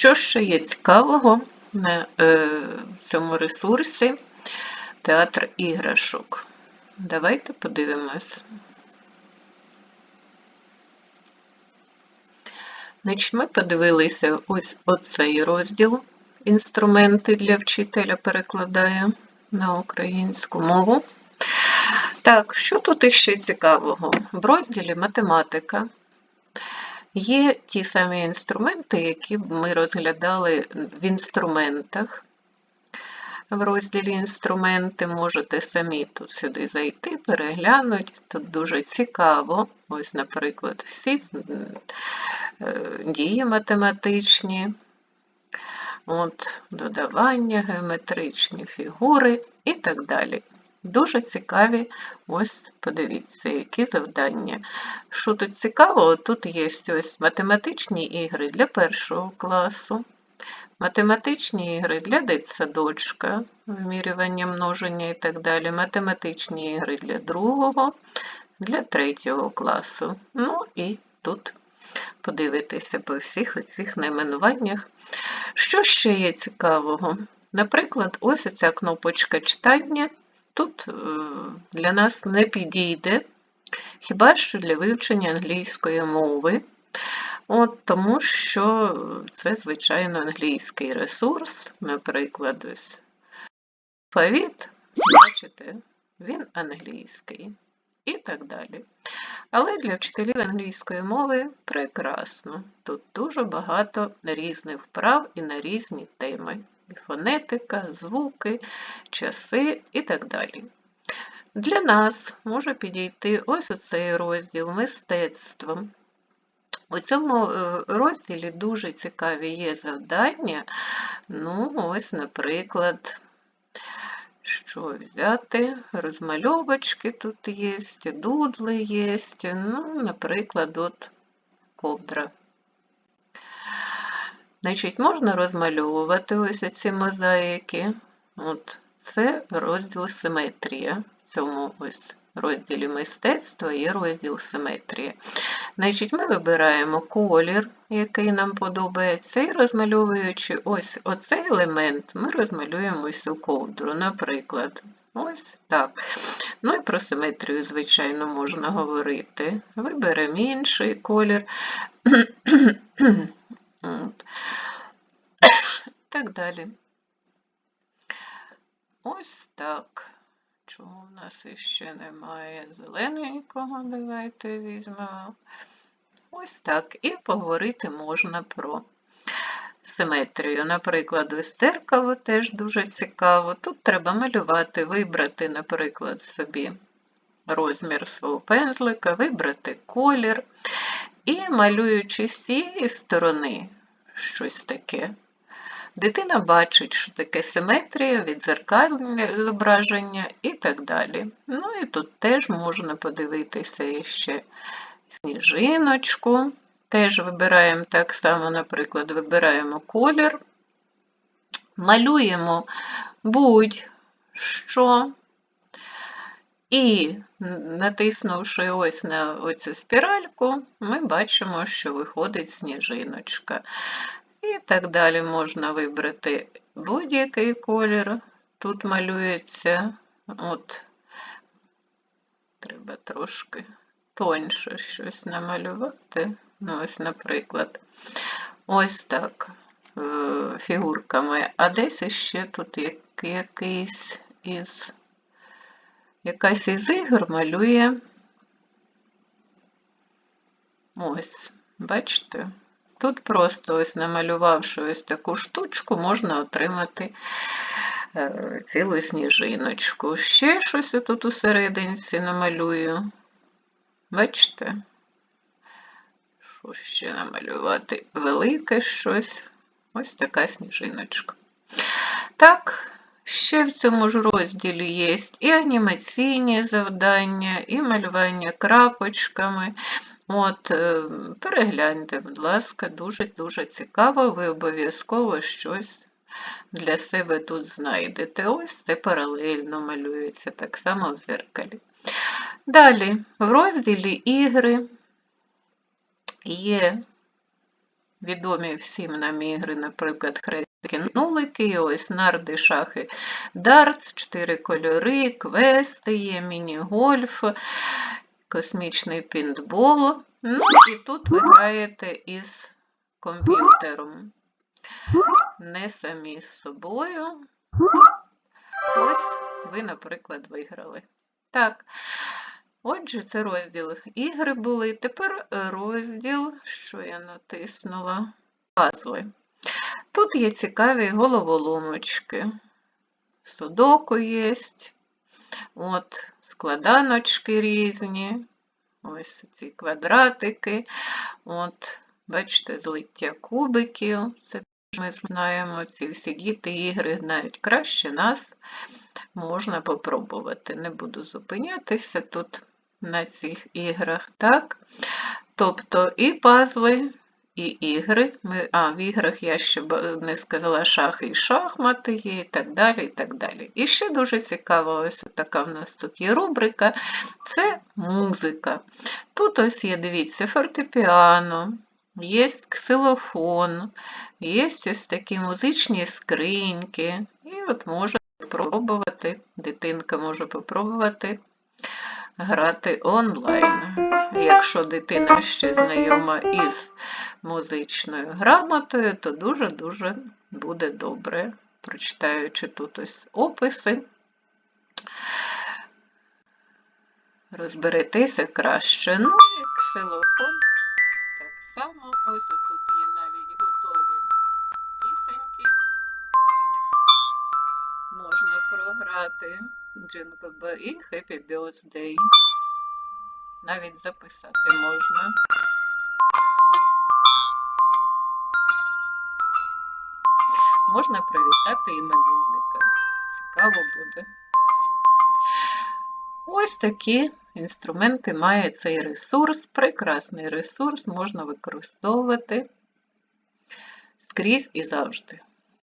Що ще є цікавого на е, цьому ресурсі Театр іграшок? Давайте подивимось. Значить, ми подивилися ось оцей розділ. Інструменти для вчителя перекладаю на українську мову. Так, що тут іще цікавого? В розділі математика є ті самі інструменти, які ми розглядали в інструментах. В розділі інструменти можете самі тут сюди зайти, переглянути. Тут дуже цікаво. Ось, наприклад, всі е, дії математичні, от, додавання, геометричні фігури і так далі. Дуже цікаві, ось подивіться, які завдання. Що тут цікаво, тут є ось математичні ігри для першого класу, математичні ігри для дитсадочка, вимірювання множення і так далі, математичні ігри для другого, для третього класу. Ну і тут подивитися по всіх оцих найменуваннях. Що ще є цікавого? Наприклад, ось ця кнопочка читання тут е, для нас не підійде, хіба що для вивчення англійської мови. От, Тому що це, звичайно, англійський ресурс, наприклад, ось алфавіт, бачите, він англійський і так далі. Але для вчителів англійської мови прекрасно. Тут дуже багато різних вправ і на різні теми. Фонетика, звуки, часи і так далі. Для нас може підійти ось оцей розділ мистецтво. У цьому е, розділі дуже цікаві є завдання. Ну, ось, наприклад, що взяти? Розмальовочки тут є, дудли є, ну, наприклад, от ковдра. Значить, можна розмальовувати ось ці мозаїки. От, Це розділ симетрія. В цьому ось розділі мистецтва є розділ симетрія. Значить, Ми вибираємо колір, який нам подобається, і розмальовуючи ось оцей елемент, ми розмалюємо ось у ковдру, наприклад. Ось так. Ну і про симетрію, звичайно, можна говорити. Виберемо інший колір. Так далі. Ось так. Чого в нас іще немає зелененького, давайте візьмемо. Ось так. І поговорити можна про симетрію. Наприклад, ось дзеркало теж дуже цікаво. Тут треба малювати, вибрати, наприклад, собі розмір свого пензлика, вибрати колір. І малюючи з цієї сторони щось таке, дитина бачить, що таке симетрія, відзеркальне зображення і так далі. Ну і тут теж можна подивитися ще сніжиночку. Теж вибираємо так само, наприклад, вибираємо колір, малюємо будь-що. І натиснувши ось на оцю спіральку, ми бачимо, що виходить сніжиночка. І так далі можна вибрати будь-який колір. Тут малюється, от, треба трошки тоньше щось намалювати. Ну, ось, наприклад, ось так е, фігурками. А десь іще тут якийсь із якась із ігор малює ось, бачите? Тут просто ось намалювавши ось таку штучку, можна отримати е, цілу сніжиночку. Ще щось тут у серединці намалюю. Бачите? Що ще намалювати? Велике щось. Ось така сніжиночка. Так, Ще в цьому ж розділі є і анімаційні завдання, і малювання крапочками. От, е, Перегляньте, будь ласка, дуже-дуже цікаво, ви обов'язково щось для себе тут знайдете. Ось це паралельно малюється, так само в зеркалі. Далі, в розділі ігри є відомі всім нам ігри, наприклад, нулики, ось нарди, шахи, дартс, чотири кольори, квести є, міні-гольф, космічний пінтбол. Ну, і тут ви граєте із комп'ютером. Не самі з собою. Ось ви, наприклад, виграли. Так. Отже, це розділ ігри були. Тепер розділ, що я натиснула, пазли. Тут є цікаві головоломочки. Судоку є, от, складаночки різні, ось ці квадратики, от, бачите, злиття кубиків. Це ми знаємо, ці всі діти ігри знають краще нас. Можна попробувати. Не буду зупинятися тут на цих іграх, так? Тобто і пазли, і ігри. Ми, а, в іграх я ще не сказала шахи і шахмати є, і так далі. І так далі. І ще дуже цікава, ось така в нас тут є рубрика це музика. Тут ось є, дивіться, фортепіано, є ксилофон, є ось такі музичні скриньки. І от може попробувати, дитинка може попробувати грати онлайн. Якщо дитина ще знайома із музичною грамотою, то дуже-дуже буде добре, прочитаючи тут ось описи. Розберетеся краще. Ну і ксилофон так само. Ось тут є навіть готові пісеньки. Можна програти Jingle Bell і Happy Birthday. Навіть записати можна. Можна привітати іменинника. Цікаво буде. Ось такі інструменти має цей ресурс. Прекрасний ресурс можна використовувати скрізь і завжди.